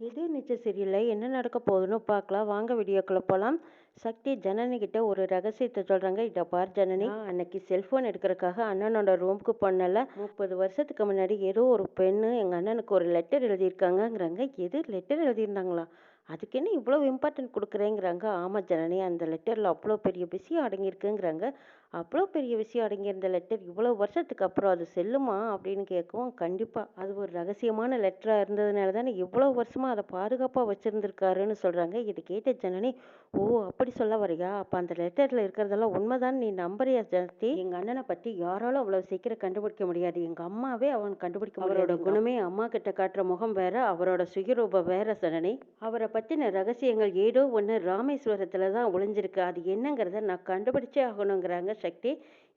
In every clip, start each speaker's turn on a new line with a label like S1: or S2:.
S1: இது நிச்சயம் சரியில்லை என்ன நடக்க போகுதுன்னு பார்க்கலாம். வாங்க வீடியோக்குள்ளே போகலாம் சக்தி ஜனனி கிட்ட ஒரு ரகசியத்தை சொல்கிறாங்க இதை பார் ஜனனி. அன்னைக்கு செல்ஃபோன் எடுக்கிறதுக்காக அண்ணனோட ரூமுக்கு போனல முப்பது வருஷத்துக்கு முன்னாடி ஏதோ ஒரு பெண்ணு எங்கள் அண்ணனுக்கு ஒரு லெட்டர் எழுதியிருக்காங்கங்கிறாங்க. எது லெட்டர் எழுதியிருந்தாங்களா? அதுக்கு என்ன இவ்வளோ இம்பார்ட்டன்ட் கொடுக்குறேங்கிறாங்க? ஆமாம் ஜனனி அந்த லெட்டரில் அவ்வளோ பெரிய விஷயம் அடங்கியிருக்குங்கிறாங்க. அவ்வளோ பெரிய விஷயம் அடங்கியிருந்த லெட்டர் இவ்வளோ வருஷத்துக்கு அப்புறம் அது செல்லுமா அப்படின்னு கேட்கவும் கண்டிப்பாக அது ஒரு ரகசியமான லெட்டராக இருந்ததுனால தானே இவ்வளோ வருஷமாக அதை பாதுகாப்பாக வச்சுருந்துருக்காருன்னு சொல்கிறாங்க இது கேட்ட ஜனனி ஓ அப்படி சொல்ல வரியா அப்போ அந்த லெட்டரில் இருக்கிறதெல்லாம் உண்மைதான். நீ நம்புறியா ஜனதி எங்கள் அண்ணனை பற்றி யாராலும் அவ்வளோ சீக்கிரம் கண்டுபிடிக்க முடியாது. எங்கள் அம்மாவே அவன் கண்டுபிடிக்க அவரோட குணமே அம்மா கிட்ட காட்டுற முகம் வேற அவரோட சுயரூபம் வேற ஜனனி. அவரை பற்றின ரகசியங்கள் ஏதோ ஒன்று ராமேஸ்வரத்தில் தான் ஒளிஞ்சிருக்கு. அது என்னங்கிறத நான் கண்டுபிடிச்சே ஆகணுங்கிறாங்க சக்தி.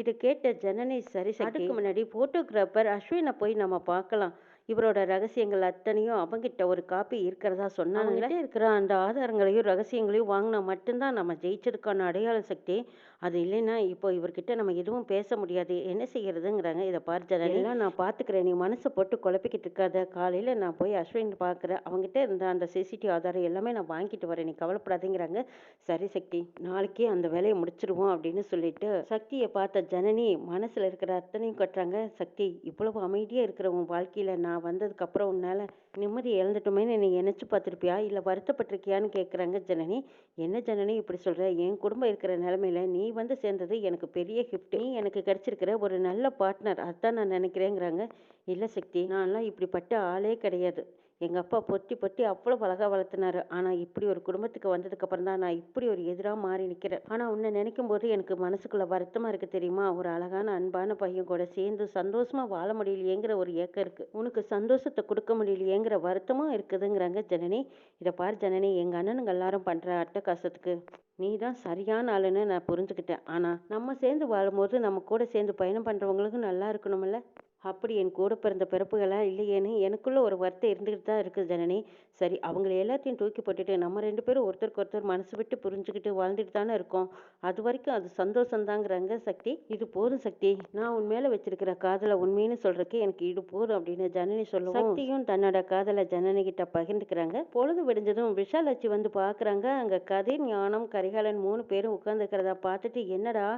S1: இது கேட்ட ஜனனி சரி அதுக்கு முன்னாடி ஃபோட்டோகிராஃபர் அஸ்வினை போய் நம்ம பார்க்கலாம். இவரோட ரகசியங்கள் அத்தனையும் அவங்கிட்ட ஒரு காப்பி இருக்கிறதா சொன்னாங்க இருக்கிற அந்த ஆதாரங்களையும் ரகசியங்களையும் வாங்கினா மட்டும்தான் நம்ம ஜெயிச்சதுக்கான அடையாள சக்தி. அது இல்லைன்னா இப்போ இவர்கிட்ட நம்ம எதுவும் பேச முடியாது. என்ன செய்யறதுங்கிறாங்க. இதை பார் ஜனனி. நான் பார்த்துக்கிறேன். நீ மனசை போட்டு குழப்பிக்கிட்டு இருக்காத. காலையில் நான் போய் அஸ்வின் பார்க்குறேன் அவங்ககிட்ட இருந்த அந்த சிசிடிவி ஆதாரம் எல்லாமே நான் வாங்கிட்டு வரேன். நீ கவலைப்படாதேங்கிறாங்க. சரி சக்தி நாளைக்கே அந்த வேலையை முடிச்சிருவோம் அப்படின்னு சொல்லிட்டு சக்தியை பார்த்த ஜனனி மனசில் இருக்கிற அத்தனையும் கட்டுறாங்க. சக்தி இவ்வளவு அமைதியாக இருக்கிற உன் வாழ்க்கையில் நான் நான் வந்ததுக்கப்புறம் உன்னால் நிம்மதி இழந்துட்டோமேன்னு நீ நினச்சி பார்த்துருப்பியா? இல்லை வருத்தப்பட்டிருக்கியான்னு கேட்குறாங்க ஜனனி. என்ன ஜனனி இப்படி சொல்கிற என் குடும்பம் இருக்கிற நிலமையில நீ வந்து சேர்ந்தது எனக்கு பெரிய கிஃப்ட் நீ எனக்கு கிடச்சிருக்கிற ஒரு நல்ல பார்ட்னர் அதான் நான் நினைக்கிறேங்கிறாங்க. இல்லை சக்தி நான்லாம் இப்படிப்பட்ட ஆளே கிடையாது. எங்கள் அப்பா பொத்தி பொத்தி அவ்வளோ அழகாக வளர்த்துனாரு. ஆனால் இப்படி ஒரு குடும்பத்துக்கு வந்ததுக்கப்புறம் தான் நான் இப்படி ஒரு எதிராக மாறி நிற்கிறேன் ஆனால் உன்னை நினைக்கும் போது எனக்கு மனசுக்குள்ள வருத்தமாக இருக்குது தெரியுமா? ஒரு அழகான அன்பான பையன் கூட சேர்ந்து சந்தோஷமாக வாழ முடியலையேங்கிற ஒரு ஏக்கம் இருக்குது உனக்கு சந்தோஷத்தை கொடுக்க முடியலையேங்கிற வருத்தமும் இருக்குதுங்கிறாங்க ஜனனி. இதை பார் ஜனனி எங்கள் அண்ணனுங்க எல்லாரும் பண்ணுற அட்டகாசத்துக்கு நீ தான் சரியான ஆளுன்னு நான் புரிஞ்சுக்கிட்டேன். ஆனால் நம்ம சேர்ந்து வாழும்போது நம்ம கூட சேர்ந்து பயணம் பண்ணுறவங்களுக்கும் நல்லா இருக்கணுமில்ல அப்படி என் கூட பிறந்த பிறப்புகளாக இல்லையேன்னு எனக்குள்ள ஒரு வருத்தம் இருந்துக்கிட்டு தான் இருக்குது ஜனனி. சரி அவங்கள எல்லாத்தையும் தூக்கி போட்டுட்டு நம்ம ரெண்டு பேரும் ஒருத்தருக்கு ஒருத்தர் மனசு விட்டு புரிஞ்சுக்கிட்டு வாழ்ந்துட்டு தானே இருக்கோம். அது வரைக்கும் அது சந்தோஷம்தாங்கிறாங்க சக்தி. இது போதும் சக்தி. நான் உன் மேலே வச்சிருக்கிற காதலை உண்மைன்னு சொல்றதுக்கு எனக்கு இது போதும் அப்படின்னு ஜனனி சொல்லுவோம் சக்தியும் தன்னோட காதலை ஜனனி கிட்ட பகிர்ந்துக்கிறாங்க. பொழுது விடிஞ்சதும் விஷாலாட்சி வந்து பார்க்குறாங்க அங்கே கதிர் ஞானம் கரிகாலன் மூணு பேரும் உட்காந்துக்கிறத பார்த்துட்டு என்னடா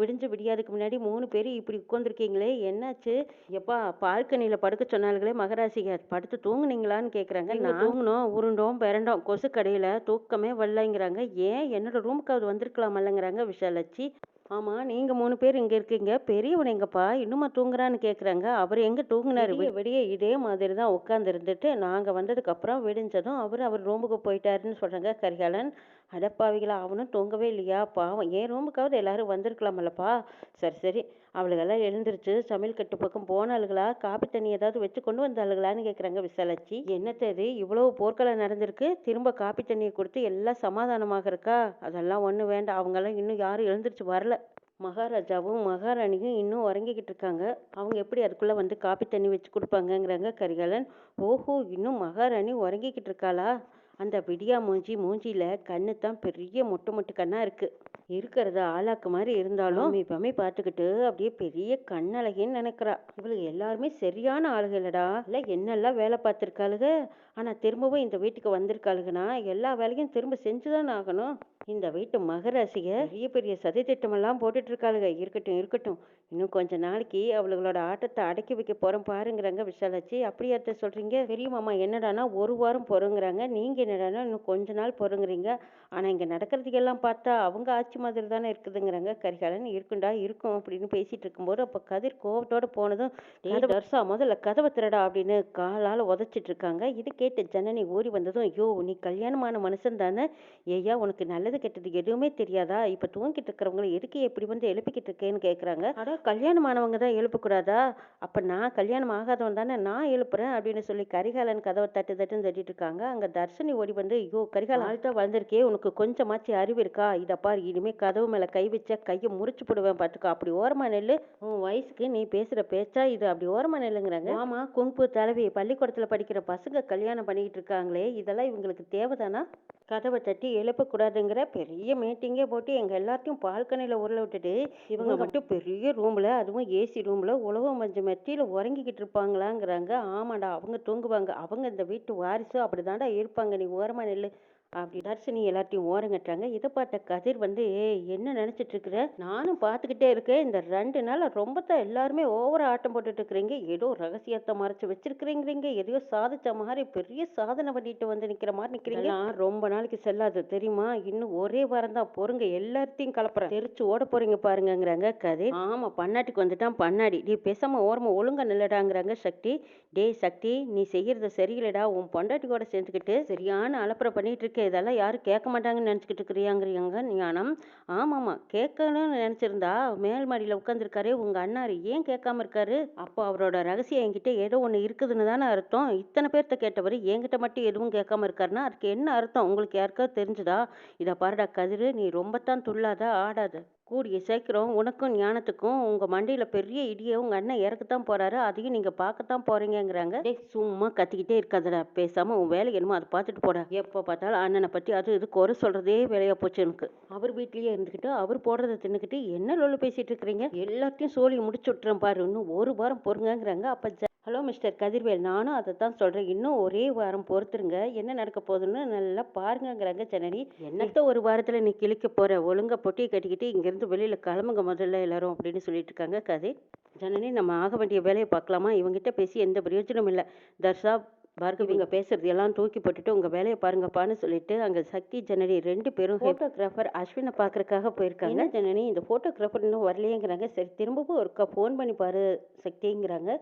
S1: விடிஞ்சு விடியாதுக்கு முன்னாடி மூணு பேரும் இப்படி உட்காந்துருக்கீங்களே என்னாச்சு? எப்பா பால்கனியில் படுக்க சொன்னாலுங்களே மகராசிக படுத்து தூங்குனீங்களான்னு கேட்குறாங்க நான் தூங்கினோம் உருண்டோம் பிறண்டோம் கொசு கடையில் தூக்கமே வரலைங்கிறாங்க. ஏன் என்னோட ரூமுக்காவது வந்திருக்கலாமல்லங்கிறாங்க விஷாலட்சி. ஆமாம் நீங்கள் மூணு பேர் இங்கே இருக்கீங்க. பெரியவன் எங்கப்பா? இன்னுமா தூங்குறான்னு கேட்குறாங்க அவர் எங்கே தூங்குனாரு? விடிய இதே மாதிரி தான் உட்காந்து இருந்துட்டு நாங்கள் வந்ததுக்கப்புறம் விடிஞ்சதும் அவர் அவர் ரூமுக்கு போயிட்டாருன்னு சொல்கிறாங்க கரிகாலன். அடப்பாவிகளா அவனும் தூங்கவே இல்லையா? பாவம். என் ரூமுக்காவது எல்லாரும் வந்திருக்கலாமல்லப்பா? சரி சரி. அவளுகெல்லாம் எழுந்திருச்சு சமையல் கட்டு பக்கம் போனாளுகளா காப்பி தண்ணி ஏதாவது வச்சு கொண்டு வந்தாளுகளான்னு கேட்குறாங்க விசாலாட்சி. என்னத்த இது? இவ்வளோ போர்க்களம் நடந்திருக்கு திரும்ப காப்பி தண்ணியை கொடுத்து எல்லாம் சமாதானமாக இருக்கா? அதெல்லாம் ஒன்றும் வேண்டாம் அவங்கெல்லாம் இன்னும் யாரும் எழுந்திருச்சு வரல. மகாராஜாவும் மகாராணியும் இன்னும் உறங்கிக்கிட்டு இருக்காங்க. அவங்க எப்படி அதுக்குள்ளே வந்து காப்பி தண்ணி வச்சு கொடுப்பாங்கங்கிறாங்க கரிகாலன். ஓஹோ இன்னும் மகாராணி உறங்கிக்கிட்டு இருக்காளா? அந்த விடியா மூஞ்சி மூஞ்சியில் கண்ணு தான் பெரிய மொட்டு மொட்டு கண்ணாக இருக்குது இருக்கிறது ஆளாக்கு மாதிரி இருந்தாலும் இப்பமே பார்த்துக்கிட்டு அப்படியே பெரிய கண்ணழகின்னு நினைக்கிறா. இவளுக்கு எல்லாருமே சரியான ஆளுகளடா. இல்லை என்னெல்லாம் வேலை பார்த்துருக்காளுக? ஆனால் திரும்பவும் இந்த வீட்டுக்கு வந்திருக்காளுங்கன்னா எல்லா வேலையும் திரும்ப செஞ்சுதான் ஆகணும். இந்த வீட்டு மகராசிக பெரிய பெரிய சதி திட்டமெல்லாம் போட்டுட்டு இருக்காளுங்க இருக்கட்டும் இருக்கட்டும். இன்னும் கொஞ்ச நாளைக்கு அவளுகளோட ஆட்டத்தை அடக்கி வைக்க போறோம் பாருங்கிறாங்க விஷாலாச்சி. அப்படி அர்த்த சொல்றீங்க. பெரிய மாமா என்னடானா ஒரு வாரம் பொறுங்கிறாங்க. நீங்க என்னடானா இன்னும் கொஞ்ச நாள் பொறுங்குறீங்க. ஆனா இங்க நடக்கிறதுக்கெல்லாம் பார்த்தா அவங்க ஆட்சி மாதிரி தானே இருக்குதுங்கிறாங்க. கரிகாலன் இருக்குண்டா இருக்கும் அப்படின்னு பேசிட்டு இருக்கும்போது அப்ப கதிர் கோவத்தோட போனதும் தர்சா முதல்ல கதவை திரடா அப்படின்னு காலால உதச்சிட்டு இருக்காங்க. இது கேட்டு ஜனனி ஓடி வந்ததும் ஐயோ நீ கல்யாணமான மனுஷன் தானே. ஏய்யா உனக்கு நல்லது கெட்டது எதுவுமே தெரியாதா? இப்ப தூங்கிட்டு இருக்கிறவங்களை எதுக்கு எப்படி வந்து எழுப்பிக்கிட்டு இருக்கேன்னு கேக்குறாங்க. அட. கல்யாணமானவங்க தான் எழுப்பக்கூடாதா? அப்ப நான் கல்யாணம் ஆகாதவன் தானே நான் எழுப்புறேன் அப்படின்னு சொல்லி கரிகாலன் கதவை தட்டு தட்டுன்னு தட்டிட்டு இருக்காங்க. அங்க தர்ஷினி ஓடி வந்து ஐயோ கரிகாலன் ஆழ்த்தா வளர்ந்துருக்கே உனக்கு கொஞ்சமாச்சு அறிவு இருக்கா? இதை பார் இனிமே கதவு மேலே கை வச்சா கையை முறிச்சு போடுவேன் பார்த்துக்கோ அப்படி ஓரமா நெல்லு. உன் வயசுக்கு நீ பேசுகிற பேச்சா இது? அப்படி ஓரமா நெல்லுங்கிறாங்க. ஆமா குங்கு தலைவி பள்ளிக்கூடத்தில் படிக்கிற பசங்க கல்யாணம் பண்ணிக்கிட்டு இருக்காங்களே இதெல்லாம் இவங்களுக்கு தேவைதானா? கதவை தட்டி எழுப்பக்கூடாதுங்கிற பெரிய மீட்டிங்கே போட்டு எங்கள் எல்லாத்தையும் பால்கனியில் உருள விட்டுட்டு இவங்க மட்டும் பெரிய ரூமில் அதுவும் ஏசி ரூமில் உழவு மஞ்சள் மெத்தியில் உறங்கிக்கிட்டு இருப்பாங்களாங்கிறாங்க. ஆமாடா அவங்க தூங்குவாங்க. அவங்க இந்த வீட்டு வாரிசு அப்படிதான்டா இருப்பாங்க. நீ ஓரமாக நெல்லு. அப்படி தர்ஷினி எல்லாத்தையும் ஓரங்கட்டுறாங்க இதை பார்த்த கதிர் வந்து "ஏய், என்ன நினைச்சிட்டு இருக்கிற நானும் பார்த்துக்கிட்டே இருக்கேன். இந்த ரெண்டு நாள் ரொம்ப தான் எல்லாருமே ஓவரா ஆட்டம் போட்டுட்டு இருக்கிறீங்க ஏதோ ரகசியத்தை மறைச்சு வச்சிருக்கிறீங்கிறீங்க. எதையோ சாதிச்ச மாதிரி பெரிய சாதனை பண்ணிட்டு வந்து நிக்கிற மாதிரி நிக்கிறீங்க. ரொம்ப நாளைக்கு செல்லாது. தெரியுமா? இன்னும் ஒரே வாரம் தான். பொறுங்க எல்லாத்தையும் கலப்புறேன். தெரிச்சு ஓட போறீங்க பாருங்கங்கிறாங்க கதிர். ஆமா பண்ணாட்டிக்கு வந்துட்டான். பண்ணாடி. நீ பேசாம ஓரமா ஒழுங்கா நில்லடாங்கிறாங்க சக்தி. டேய் சக்தி நீ செய்யறது சரியில்லைடா. உன் பொண்டாட்டி கூட சேர்ந்துக்கிட்டு சரியான அலப்பறை பண்ணிட்டு இருக்க இதெல்லாம் யாரும் கேட்க மாட்டாங்கன்னு நினச்சிக்கிட்டு இருக்கிறியாங்கிறீங்க. ஞானம் ஆமாம்மா கேட்கணும்னு நினச்சிருந்தா மேல் மாடியில் உட்காந்துருக்காரு உங்கள் அண்ணாரு ஏன் கேட்காம இருக்காரு? அப்போ அவரோட ரகசியம் என்கிட்ட ஏதோ ஒன்று இருக்குதுன்னு தானே அர்த்தம். இத்தனை பேர்த்த கேட்டவர் என்கிட்ட மட்டும் எதுவும் கேட்காம இருக்காருன்னா அதுக்கு என்ன அர்த்தம்? உங்களுக்கு யாருக்காவது தெரிஞ்சுதா? இதை பாருடா கதிரு நீ ரொம்பத்தான் துள்ளாத ஆடாத. கூடிய சீக்கிரம் உனக்கும் ஞானத்துக்கும் உங்கள் மண்டையில் பெரிய இடியை உங்கள் அண்ணன் இறக்கத்தான் போகிறாரு அதையும் நீங்கள் பார்க்கத்தான் போகிறீங்கங்கிறாங்க டேய் சும்மா கத்திக்கிட்டே இருக்காதடா. பேசாமல் உன் வேலை என்னமோ அதை பார்த்துட்டு போடா. எப்போ பார்த்தாலும் அண்ணனை பற்றி அது இது குறை சொல்கிறதே வேலையாக போச்சு எனக்கு. அவர் வீட்லேயே இருந்துக்கிட்டு அவர் போடுறத தின்னுக்கிட்டு என்ன லொல்லு பேசிகிட்டு இருக்கிறீங்க? எல்லாத்தையும் சோழி முடிச்சு விட்டுறேன் பாரு. இன்னும் ஒரு வாரம் பொறுங்கங்கிறாங்க. அப்போ ஜ ஹலோ மிஸ்டர் கதிர்வேல் நானும் அதை தான் சொல்கிறேன் இன்னும் ஒரே வாரம் பொறுத்துருங்க. என்ன நடக்க போகுதுன்னு நல்லா பாருங்கங்கிறாங்க ஜனனி. என்னத்த ஒரு வாரத்தில் நீ கிழிக்க போகிற ஒழுங்கா பொட்டியை கட்டிக்கிட்டு இங்கேருந்து வெளியில் கிளம்புங்க முதல்ல எல்லாரும் அப்படின்னு சொல்லிட்டு இருக்காங்க கதிர் ஜனனி நம்ம ஆக வேண்டிய வேலையை பார்க்கலாமா? இவங்கிட்ட பேசி எந்த பிரயோஜனமும் இல்லை. தர்ஷா பார்கவி இங்கே பேசுறது எல்லாம் தூக்கி போட்டுட்டு உங்கள் வேலையை பாருங்கப்பான்னு சொல்லிட்டு அங்கே சக்தி ஜனனி ரெண்டு பேரும் ஃபோட்டோகிராஃபர் அஸ்வினை பார்க்கறதுக்காக போயிருக்காங்க. ஜனனி இந்த ஃபோட்டோகிராஃபர் இன்னும் வரலையேங்கிறாங்க. சரி திரும்பவும் ஒருக்கா ஃபோன் பண்ணி பாரு சக்திங்கிறாங்க.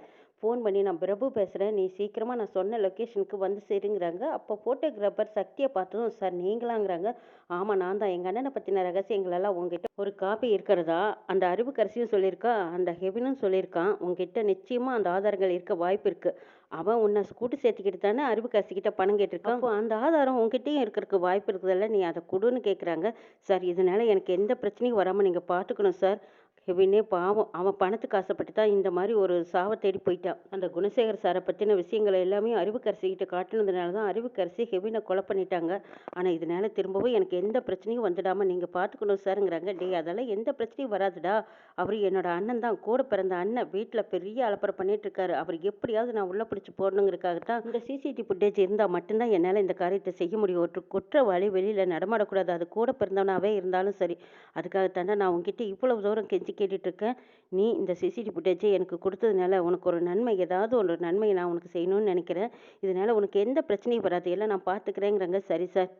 S1: ஃபோன் பண்ணி நான் பிரபு பேசுகிறேன் நீ சீக்கிரமாக நான் சொன்ன லொக்கேஷனுக்கு வந்து சேருங்கிறாங்க. அப்போ ஃபோட்டோகிராஃபர் சக்தியை பார்த்ததும் சார் நீங்களாங்கிறாங்க. ஆமாம் நான் தான். எங்கள் அண்ணனை பற்றின ரகசியங்களெல்லாம் உங்ககிட்ட ஒரு காப்பி இருக்கிறதா? அந்த அறிவுக்கரசியும் சொல்லியிருக்கா அந்த ஹெவினும் சொல்லியிருக்கான். உங்ககிட்ட நிச்சயமாக அந்த ஆதாரங்கள் இருக்க வாய்ப்பு இருக்குது அவன் உன்னை கூட்டு சேர்த்துக்கிட்டு தானே அறிவுக்கரசிக்கிட்ட பணம் கேட்டிருக்கான். அப்போ அந்த ஆதாரம் உங்ககிட்டயும் இருக்கிறதுக்கு வாய்ப்பு இருக்குதில்ல. நீ அதை கொடுன்னு கேட்குறாங்க சார் இதனால் எனக்கு எந்த பிரச்சனையும் வராமல் நீங்கள் பார்த்துக்கணும் சார். ஹெவினே பாவம். அவன் பணத்துக்கு ஆசைப்பட்டு தான் இந்த மாதிரி ஒரு சாவை தேடி போயிட்டான். அந்த குணசேகர் சாரை பற்றின விஷயங்களை எல்லாமே அறிவுக்கரசிக்கிட்ட காட்டுனதுனால தான் அறிவுக்கரசி ஹெவினை கொலை பண்ணிட்டாங்க. ஆனால் இதனால திரும்பவும் எனக்கு எந்த பிரச்சனையும் வந்துடாமல் நீங்கள் பார்த்துக்கணும் சாருங்கிறாங்க. டே அதெல்லாம் எந்த பிரச்சனையும் வராதுடா. அவர் என்னோட அண்ணன் தான். கூட பிறந்த அண்ணன் வீட்டில் பெரிய அலப்பறை பண்ணிட்டு இருக்காரு அவர் எப்படியாவது நான் உள்ளே பிடிச்சி போடணுங்கிறக்காக தான் இந்த சிசிடிவி ஃபுட்டேஜ் இருந்தால் மட்டும்தான் என்னால் இந்த காரியத்தை செய்ய முடியும். ஒரு குற்றவாளி வெளியில் நடமாடக்கூடாது. அது கூட பிறந்தவனாவே இருந்தாலும் சரி. அதுக்காகத்தாண்டா நான் உங்ககிட்ட இவ்வளவு தூரம் கெஞ்சி கேட்டுட்டு இருக்கேன் நீ இந்த சிசிடி ஃபுட்டேஜை எனக்கு கொடுத்ததுனால உனக்கு ஒரு நன்மை ஏதாவது ஒரு நன்மையை நான் உனக்கு செய்யணும்னு நினைக்கிறேன். இதனால் உனக்கு எந்த பிரச்சனையும் வராது. எல்லாம் நான் பார்த்துக்கிறேங்கிறாங்க. சரி சார்.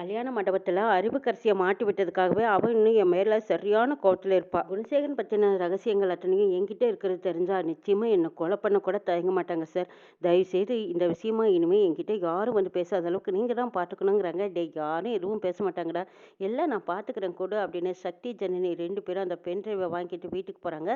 S1: கல்யாண மண்டபத்தில் அறிவுக்கரசியை மாட்டி விட்டதுக்காகவே அவன் இன்னும் என் மேலே சரியான கோவத்தில் இருப்பா. குணசேகரன் பற்றின ரகசியங்கள் அத்தனையும் என்கிட்ட இருக்கிறது தெரிஞ்சா நிச்சயமாக என்னை கொலை பண்ண கூட தயங்க மாட்டாங்க சார் தயவுசெய்து இந்த விஷயமா இனிமேல் என்கிட்ட யாரும் வந்து பேசாத அளவுக்கு நீங்கள் தான் பார்த்துக்கணுங்கிறாங்க டே யாரும் எதுவும் பேச மாட்டாங்கடா. எல்லாம் நான் பார்த்துக்கிறேன் கூட அப்படின்னு சக்தி ஜனனி ரெண்டு பேரும் அந்த பென் டிரைவை வாங்கிட்டு வீட்டுக்கு போகிறாங்க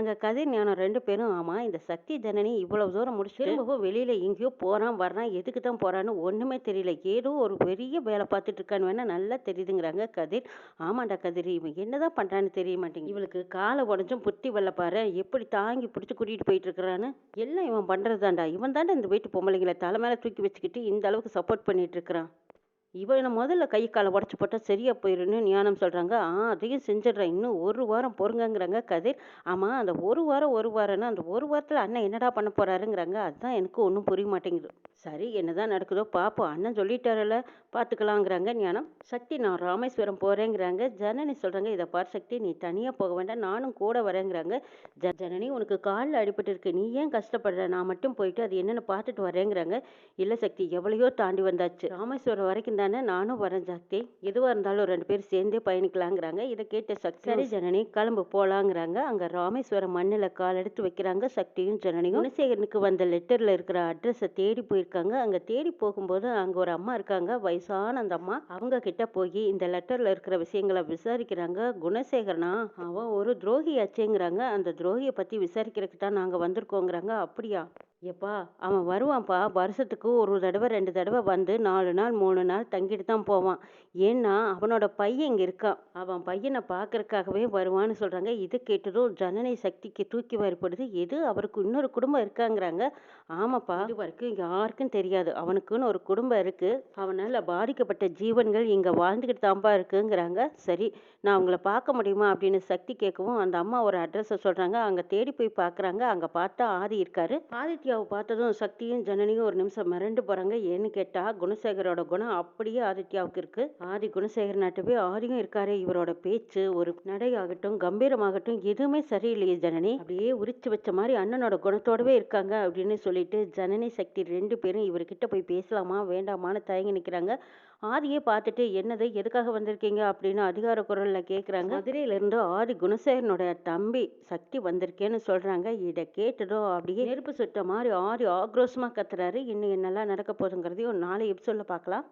S1: அங்கே கதை ஞானம் ரெண்டு பேரும் ஆமாம் இந்த சக்தி ஜனனி இவ்வளவு தூரம் முடிச்சு திரும்பவும் வெளியில் எங்கேயோ போகிறான் வர்றான் எதுக்கு தான் போகிறான்னு ஒன்றுமே தெரியல. ஏதோ ஒரு பெரிய வேலை பார்த்து பார்த்துட்டு இருக்கான்னு வேணா நல்லா தெரியுதுங்கிறாங்க கதிர். ஆமாண்டா கதிர் இவன் என்னதான் பண்ணுறான்னு தெரிய மாட்டேங்குது. இவளுக்கு காலை உடஞ்சும் புத்தி வரல எப்படி தாங்கி பிடிச்சி கூட்டிகிட்டு போயிட்டு இருக்கிறான்னு எல்லாம் இவன் பண்ணுறது தான்டா இவன் தாண்டா இந்த வீட்டு பொம்பளைங்களை தலை மேலே தூக்கி வச்சுக்கிட்டு இந்த அளவுக்கு சப்போர்ட் பண்ணிட்டு இருக்கிறான். இவனை முதல்ல கை காலை உடச்சி போட்டால் சரியாக போயிடுன்னு ஞானம் சொல்கிறாங்க ஆ அதையும் செஞ்சிடுறேன் இன்னும் ஒரு வாரம் பொறுங்கங்கிறாங்க கதிர். ஆமாம் அந்த ஒரு வாரம் ஒரு வாரம்னா அந்த ஒரு வாரத்தில் அண்ணன் என்னடா பண்ண போகிறாருங்கிறாங்க அதுதான் எனக்கு ஒன்றும் புரிய மாட்டேங்குது. சரி என்னதான் நடக்குதோ பார்ப்போம் அண்ணன் சொல்லிட்டாரல பார்த்துக்கலாங்கிறாங்க ஞானம். சக்தி நான் ராமேஸ்வரம் போகிறேங்கிறாங்க ஜனனி சொல்கிறாங்க இதை பார் சக்தி நீ தனியாக போக வேண்டாம் நானும் கூட வரேங்கிறாங்க. ஜ ஜனனி உனக்கு காலில் அடிபட்டு இருக்கு. நீ ஏன் கஷ்டப்படுற? நான் மட்டும் போயிட்டு அது என்னென்னு பார்த்துட்டு வரேங்கிறாங்க. இல்லை சக்தி எவ்வளையோ தாண்டி வந்தாச்சு. ராமேஸ்வரம் வரைக்கும் தானே நானும் வரேன் சக்தி எதுவாக இருந்தாலும் ரெண்டு பேரும் சேர்ந்தே பயணிக்கலாங்கிறாங்க. இதை கேட்ட சக்தி சரி ஜனனி கிளம்பு போகலாங்கிறாங்க அங்கே ராமேஸ்வரம் மண்ணில் கால் எடுத்து வைக்கிறாங்க சக்தியும் ஜனனியும். குணசேகரனுக்கு வந்த லெட்டரில் இருக்கிற அட்ரஸை தேடி போயிருக்காங்க. அங்கே தேடி போகும்போது அங்கே ஒரு அம்மா இருக்காங்க. வயசான அந்த அம்மா. அவங்க கிட்ட போய் இந்த லெட்டரில் இருக்கிற விஷயங்களை விசாரிக்கிறாங்க. குணசேகரனா? அவன் ஒரு துரோகியாச்சேங்கிறாங்க. அந்த துரோகியை பற்றி விசாரிக்கிறதுக்கு தான் நாங்கள் வந்திருக்கோங்கிறாங்க. அப்படியா? எப்பா அவன் வருவான்ப்பா. வருஷத்துக்கு ஒரு தடவை ரெண்டு தடவை வந்து நாலு நாள் மூணு நாள் தங்கிட்டு தான் போவான். ஏன்னா அவனோட பையன் இங்கே இருக்கான். அவன் பையனை பார்க்கறக்காகவே வருவான்னு சொல்கிறாங்க இது கேட்டதும் ஜனனை சக்திக்கு தூக்கி வரப்படுது எது? அவருக்கு இன்னொரு குடும்பம் இருக்காங்கிறாங்க. ஆமாப்பா. இது வரைக்கும் யாருக்கும் தெரியாது. அவனுக்குன்னு ஒரு குடும்பம் இருக்குது அவனால் பாதிக்கப்பட்ட ஜீவன்கள் இங்கே வாழ்ந்துக்கிட்டு தான்ப்பா இருக்குங்கிறாங்க. சரி நான் அவங்கள பார்க்க முடியுமா அப்படின்னு சக்தி கேட்கவும் அந்த அம்மா ஒரு அட்ரஸை சொல்கிறாங்க அங்கே தேடி போய் பார்க்குறாங்க. அங்கே பார்த்தா ஆதி இருக்காரு. ஆதித்யாவை பார்த்ததும் சக்தியும் ஜனனியும் ஒரு நிமிஷம் மிரண்டு போகிறாங்க ஏன்னு கேட்டால் குணசேகரோட குணம் அப்படியே ஆதித்யாவுக்கு இருக்கு. ஆதி குணசேகர் போய் ஆதியும் இருக்காரு. இவரோட பேச்சு ஒரு நடையாகட்டும் கம்பீரமாகட்டும் எதுவுமே சரியில்லையே ஜனனி. அப்படியே உரிச்சு வச்ச மாதிரி அண்ணனோட குணத்தோடவே இருக்காங்க அப்படின்னு சொல்லிட்டு ஜனனி சக்தி ரெண்டு பேரும் இவர்கிட்ட போய் பேசலாமா வேண்டாமான்னு தயங்கி நிற்கிறாங்க ஆதியை பார்த்துட்டு என்னது எதுக்காக வந்திருக்கீங்க? அப்படின்னு அதிகார குரலில் கேட்குறாங்க மதுரையிலேருந்து ஆதி குணசேகரனோட தம்பி சக்தி வந்திருக்கேன்னு சொல்கிறாங்க இதை கேட்டதும் அப்படியே நெருப்பு சுட்ட மாதிரி ஆதி ஆக்ரோஷமாக கத்துறாரு. இன்னும் என்னெல்லாம் நடக்க போதுங்கிறதையும் நாளை எபிசோடில் பார்க்கலாம்.